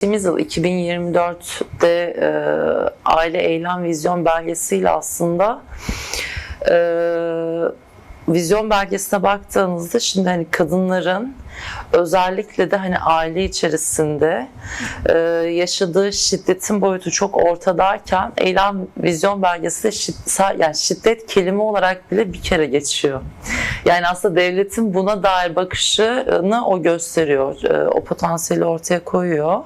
Geçtiğimiz yıl 2024'te e, aile eylem vizyon belgesiyle aslında e, vizyon belgesine baktığınızda şimdi hani kadınların özellikle de hani aile içerisinde e, yaşadığı şiddetin boyutu çok ortadayken eylem vizyon belgesi de şid- yani şiddet kelime olarak bile bir kere geçiyor. Yani aslında devletin buna dair bakışını o gösteriyor. E, o potansiyeli ortaya koyuyor.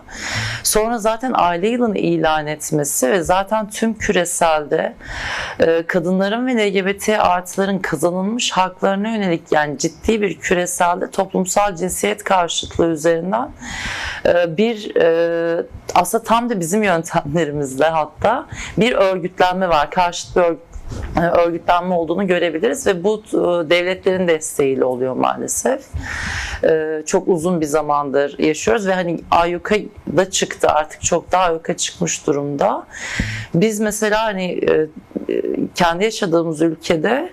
Sonra zaten aile yılını ilan etmesi ve zaten tüm küreselde e, kadınların ve LGBT artıların kazanılmış haklarına yönelik yani ciddi bir küreselde toplumsal cinsiyet karşıtlığı üzerinden e, bir aslında tam da bizim yöntemlerimizle hatta bir örgütlenme var. Karşıt bir örgüt e, örgütlenme olduğunu görebiliriz ve bu e, devletlerin desteğiyle oluyor maalesef. E, Çok uzun bir zamandır yaşıyoruz ve hani ayyuka da çıktı artık çok daha ayyuka çıkmış durumda. Biz mesela hani e, e, kendi yaşadığımız ülkede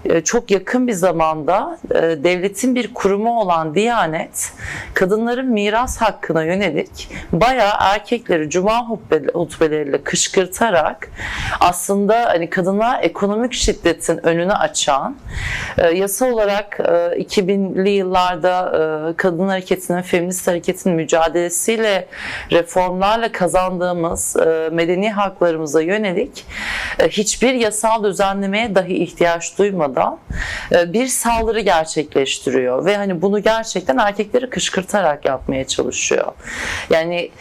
e, çok yakın bir zamanda e, devletin bir kurumu olan Diyanet kadınların miras hakkına yönelik bayağı erkekleri cuma hutbe- hutbeleriyle kışkırtarak aslında hani kadına ekonomik şiddetin önünü açan e, yasal olarak e, 2000'li yıllarda e, kadın hareketinin, feminist hareketin mücadelesiyle reformlarla kazandığımız e, medeni haklarımıza yönelik e, hiçbir yasal düzenlemeye dahi ihtiyaç duymadan e, bir saldırı gerçekleştiriyor ve hani bunu gerçekten erkekleri kışkırtarak yapmaya çalışıyor. Yani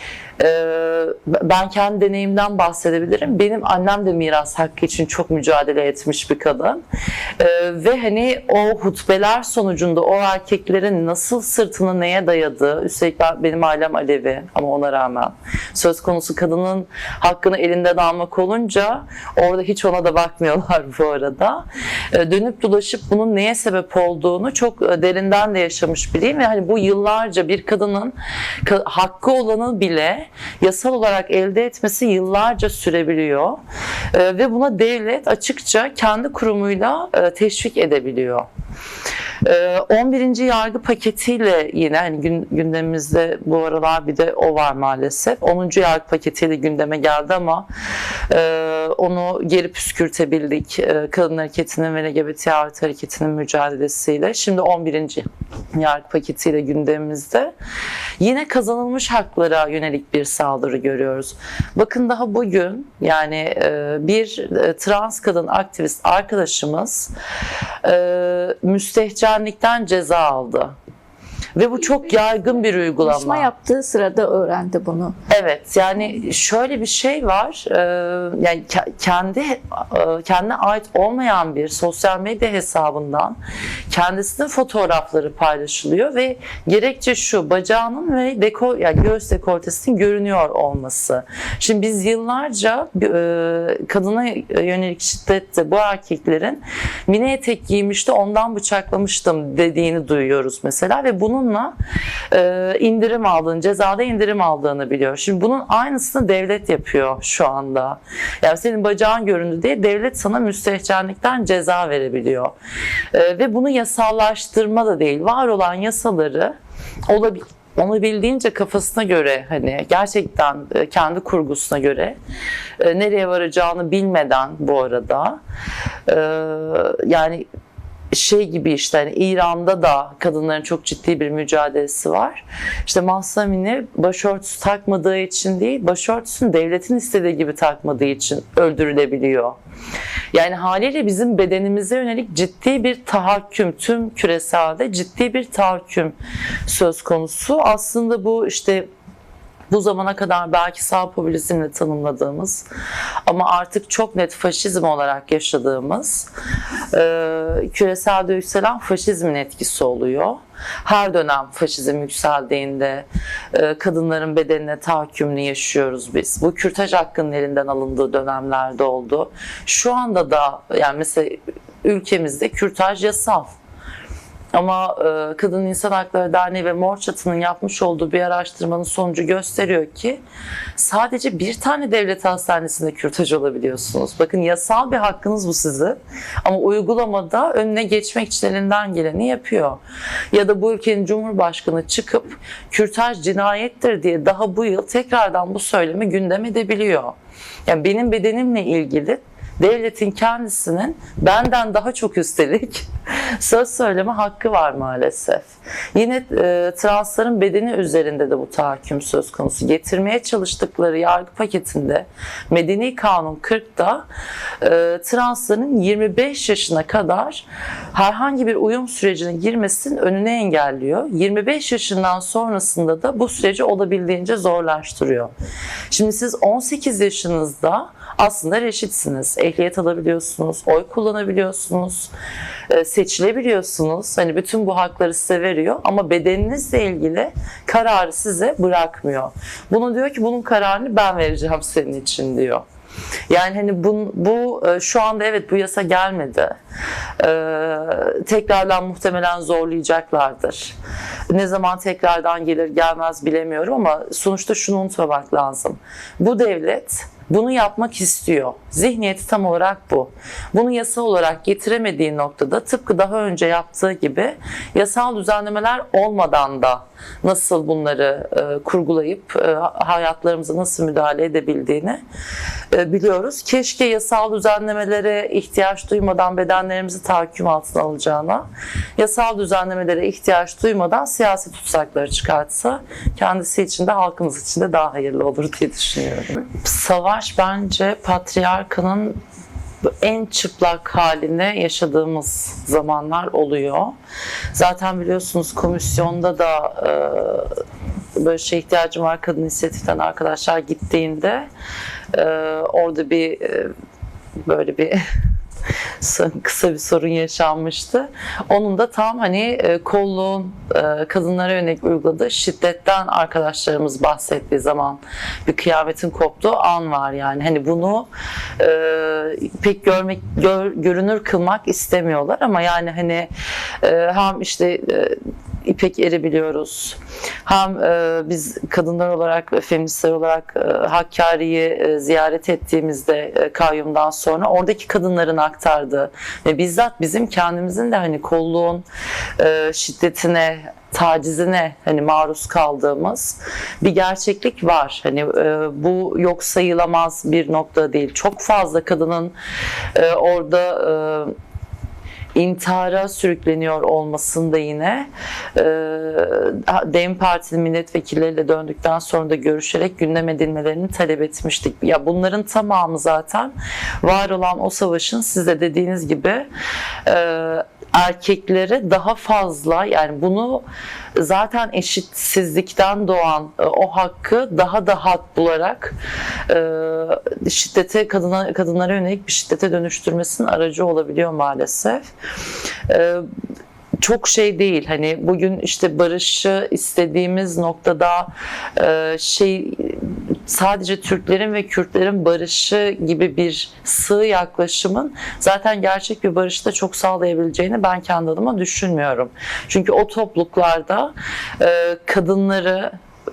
ben kendi deneyimden bahsedebilirim. Benim annem de miras hakkı için çok mücadele etmiş bir kadın. Ee, ve hani o hutbeler sonucunda o erkeklerin nasıl sırtını neye dayadığı, üstelik ben, benim ailem Alevi ama ona rağmen söz konusu kadının hakkını elinden almak olunca orada hiç ona da bakmıyorlar bu arada. Ee, dönüp dolaşıp bunun neye sebep olduğunu çok e, derinden de yaşamış biriyim ve hani bu yıllarca bir kadının ka- hakkı olanı bile yasal olarak elde etmesi yıllarca sürebiliyor Ee, ve buna devlet açıkça kendi kurumuyla e, teşvik edebiliyor. Ee, 11. yargı paketiyle yine hani gün, gündemimizde bu aralar bir de o var maalesef. 10. yargı paketiyle gündeme geldi ama e, onu geri püskürtebildik. E, kadın hareketinin ve LGBT artı hareketinin mücadelesiyle. Şimdi 11. yargı paketiyle gündemimizde. Yine kazanılmış haklara yönelik bir saldırı görüyoruz. Bakın daha bugün yani e, bir e, trans kadın aktivist arkadaşımız e, müstehcenlikten ceza aldı. Ve bu çok yaygın bir uygulama. Konuşma yaptığı sırada öğrendi bunu. Evet yani şöyle bir şey var e, yani ke- kendi e, kendine ait olmayan bir sosyal medya hesabından kendisinin fotoğrafları paylaşılıyor ve gerekçe şu bacağının ve deko yani göğüs dekoltesinin görünüyor olması. Şimdi biz yıllarca e, kadına yönelik şiddette bu erkeklerin mini etek giymişti ondan bıçaklamıştım dediğini duyuyoruz mesela ve bununla e, indirim aldığını, cezada indirim aldığını biliyor. Şimdi bunun aynısını devlet yapıyor şu anda. Yani senin bacağın göründü diye devlet sana müstehcenlikten ceza verebiliyor. E, ve bunu yasallaştırma da değil. Var olan yasaları olabilir olabildiğince kafasına göre hani gerçekten e, kendi kurgusuna göre e, nereye varacağını bilmeden bu arada e, yani şey gibi işte hani İran'da da kadınların çok ciddi bir mücadelesi var. İşte Mahsa Amini başörtüsü takmadığı için değil, başörtüsünü devletin istediği gibi takmadığı için öldürülebiliyor. Yani haliyle bizim bedenimize yönelik ciddi bir tahakküm, tüm küreselde ciddi bir tahakküm söz konusu. Aslında bu işte bu zamana kadar belki sağ popülizmle tanımladığımız ama artık çok net faşizm olarak yaşadığımız e, küreselde yükselen faşizmin etkisi oluyor. Her dönem faşizm yükseldiğinde e, kadınların bedenine tahakkümünü yaşıyoruz biz. Bu kürtaj hakkının elinden alındığı dönemlerde oldu. Şu anda da yani mesela ülkemizde kürtaj yasal. Ama e, Kadın İnsan Hakları Derneği ve Mor Çatı'nın yapmış olduğu bir araştırmanın sonucu gösteriyor ki sadece bir tane devlet hastanesinde kürtaj olabiliyorsunuz. Bakın yasal bir hakkınız bu sizin ama uygulamada önüne geçmek için elinden geleni yapıyor. Ya da bu ülkenin Cumhurbaşkanı çıkıp kürtaj cinayettir diye daha bu yıl tekrardan bu söylemi gündem edebiliyor. Yani benim bedenimle ilgili devletin kendisinin benden daha çok üstelik söz söyleme hakkı var maalesef. Yine e, transların bedeni üzerinde de bu tahakküm söz konusu. Getirmeye çalıştıkları yargı paketinde Medeni Kanun 40'da e, transların 25 yaşına kadar herhangi bir uyum sürecine girmesinin önüne engelliyor. 25 yaşından sonrasında da bu süreci olabildiğince zorlaştırıyor. Şimdi siz 18 yaşınızda aslında reşitsiniz. Ehliyet alabiliyorsunuz, oy kullanabiliyorsunuz, e, seçilebiliyorsunuz. Hani bütün bu hakları size veriyor ama bedeninizle ilgili kararı size bırakmıyor. Bunu diyor ki bunun kararını ben vereceğim senin için diyor. Yani hani bu, bu e, şu anda evet bu yasa gelmedi. Ee, tekrardan muhtemelen zorlayacaklardır. Ne zaman tekrardan gelir gelmez bilemiyorum ama sonuçta şunu unutmamak lazım. Bu devlet bunu yapmak istiyor. Zihniyeti tam olarak bu. Bunu yasa olarak getiremediği noktada tıpkı daha önce yaptığı gibi yasal düzenlemeler olmadan da nasıl bunları e, kurgulayıp e, hayatlarımıza nasıl müdahale edebildiğini e, biliyoruz. Keşke yasal düzenlemelere ihtiyaç duymadan bedenlerimizi tahakküm altına alacağına, yasal düzenlemelere ihtiyaç duymadan siyasi tutsakları çıkartsa kendisi için de halkımız için de daha hayırlı olur diye düşünüyorum. Savaş bence patriarkanın en çıplak halini yaşadığımız zamanlar oluyor. Zaten biliyorsunuz komisyonda da e, böyle şey ihtiyacım var kadın inisiyatiften arkadaşlar gittiğinde e, orada bir e, böyle bir kısa bir sorun yaşanmıştı. Onun da tam hani e, kolluğun e, kadınlara yönelik uyguladığı şiddetten arkadaşlarımız bahsettiği zaman bir kıyametin koptuğu an var yani. Hani bunu e, pek görmek gör- görünür kılmak istemiyorlar ama yani hani e, hem işte İpek Eri biliyoruz. Hem e, biz kadınlar olarak ve feministler olarak e, Hakkari'yi e, ziyaret ettiğimizde e, kayyumdan sonra oradaki kadınların aktardığı ve bizzat bizim kendimizin de hani kolluğun e, şiddetine tacizine hani maruz kaldığımız bir gerçeklik var. Hani e, bu yok sayılamaz bir nokta değil. Çok fazla kadının e, orada e, intihara sürükleniyor olmasında yine e, DEM Parti'nin milletvekilleriyle döndükten sonra da görüşerek gündem edilmelerini talep etmiştik. Ya bunların tamamı zaten var olan o savaşın size dediğiniz gibi e, erkeklere daha fazla yani bunu zaten eşitsizlikten doğan e, o hakkı daha da hak bularak e, şiddete kadına kadınlara yönelik bir şiddete dönüştürmesinin aracı olabiliyor maalesef. E, çok şey değil hani bugün işte barışı istediğimiz noktada şey sadece Türklerin ve Kürtlerin barışı gibi bir sığ yaklaşımın zaten gerçek bir barışta çok sağlayabileceğini ben kendi adıma düşünmüyorum. Çünkü o topluluklarda e, kadınları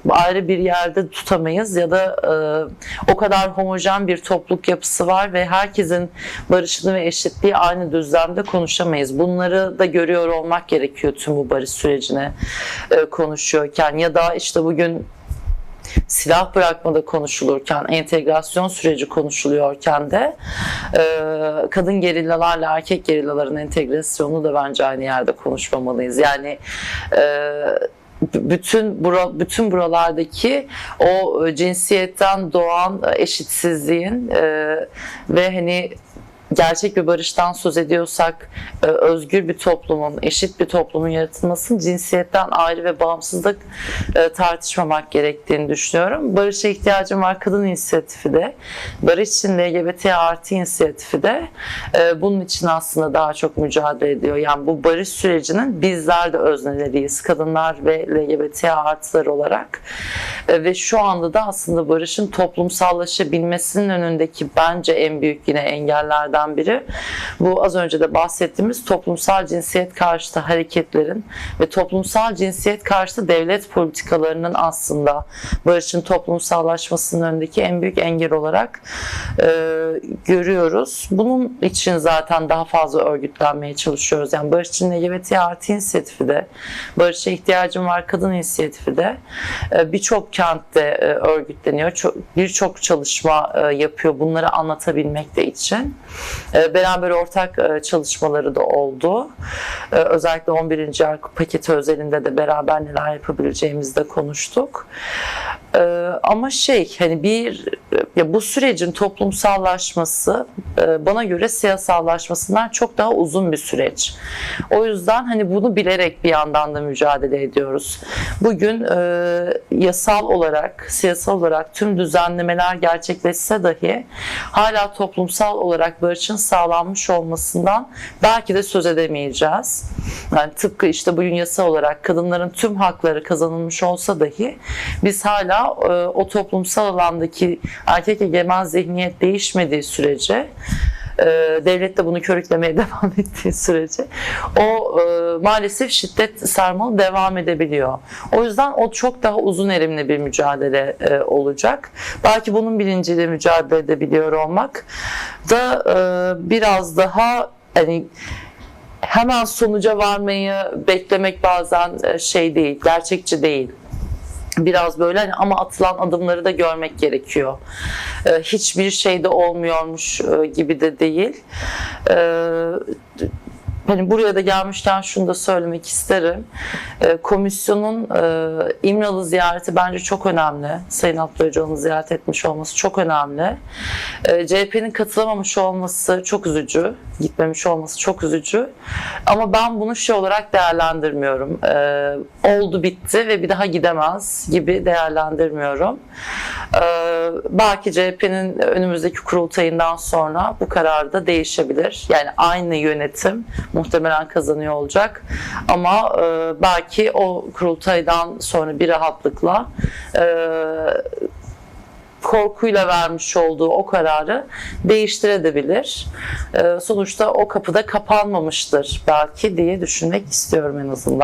ayrı bir yerde tutamayız ya da e, o kadar homojen bir topluluk yapısı var ve herkesin barışını ve eşitliği aynı düzlemde konuşamayız. Bunları da görüyor olmak gerekiyor tüm bu barış sürecine e, konuşuyorken ya da işte bugün silah bırakmada konuşulurken, entegrasyon süreci konuşuluyorken de e, kadın gerillalarla erkek gerillaların entegrasyonu da bence aynı yerde konuşmamalıyız. Yani e, bütün bura, bütün buralardaki o e, cinsiyetten doğan e, eşitsizliğin e, ve hani gerçek bir barıştan söz ediyorsak e, özgür bir toplumun, eşit bir toplumun yaratılmasının cinsiyetten ayrı ve bağımsızlık e, tartışmamak gerektiğini düşünüyorum. Barışa ihtiyacım var kadın inisiyatifi de, barış için LGBT artı inisiyatifi de e, bunun için aslında daha çok mücadele ediyor. Yani bu barış sürecinin bizler de özneleriyiz. Kadınlar ve LGBT artılar olarak. Ve şu anda da aslında barışın toplumsallaşabilmesinin önündeki bence en büyük yine engellerden şeylerden biri bu az önce de bahsettiğimiz toplumsal cinsiyet karşıtı hareketlerin ve toplumsal cinsiyet karşıtı devlet politikalarının aslında barışın toplumsallaşmasının önündeki en büyük engel olarak e, görüyoruz. Bunun için zaten daha fazla örgütlenmeye çalışıyoruz. Yani Barış için LGBT artı inisiyatifi de, Barış'a ihtiyacım var kadın inisiyatifi de e, birçok kentte e, örgütleniyor. Çok- Birçok çalışma e, yapıyor bunları anlatabilmek de için. E, Beraber ortak e, çalışmaları da oldu. E, Özellikle 11. yargı paketi özelinde de beraber neler yapabileceğimizi de konuştuk. E, Ama şey hani bir ya bu sürecin toplumsallaşması e, bana göre siyasallaşmasından çok daha uzun bir süreç. O yüzden hani bunu bilerek bir yandan da mücadele ediyoruz. Bugün e, yasal olarak, siyasal olarak tüm düzenlemeler gerçekleşse dahi hala toplumsal olarak barışın sağlanmış olmasından belki de söz edemeyeceğiz. Yani tıpkı işte bugün yasal olarak kadınların tüm hakları kazanılmış olsa dahi biz hala e, o toplumsal alandaki erkek egemen zihniyet değişmediği sürece e, devlet de bunu körüklemeye devam ettiği sürece o e, maalesef şiddet sarmalı devam edebiliyor. O yüzden o çok daha uzun erimli bir mücadele e, olacak. Belki bunun bilinciyle mücadele edebiliyor olmak da e, biraz daha hani hemen sonuca varmayı beklemek bazen e, şey değil, gerçekçi değil biraz böyle hani ama atılan adımları da görmek gerekiyor. Ee, hiçbir şey de olmuyormuş e, gibi de değil. Ee, hani buraya da gelmişken şunu da söylemek isterim. Ee, komisyonun e, İmralı ziyareti bence çok önemli. Sayın Abdullah Öcalan'ı ziyaret etmiş olması çok önemli. Ee, CHP'nin katılamamış olması çok üzücü. Gitmemiş olması çok üzücü. Ama ben bunu şey olarak değerlendirmiyorum. Ee, oldu bitti ve bir daha gidemez gibi değerlendirmiyorum. Ee, belki CHP'nin önümüzdeki kurultayından sonra bu karar da değişebilir. Yani aynı yönetim muhtemelen kazanıyor olacak. Ama e, belki o kurultaydan sonra bir rahatlıkla e, korkuyla vermiş olduğu o kararı değiştirebilir. Ee, sonuçta o kapıda kapanmamıştır belki diye düşünmek istiyorum en azından.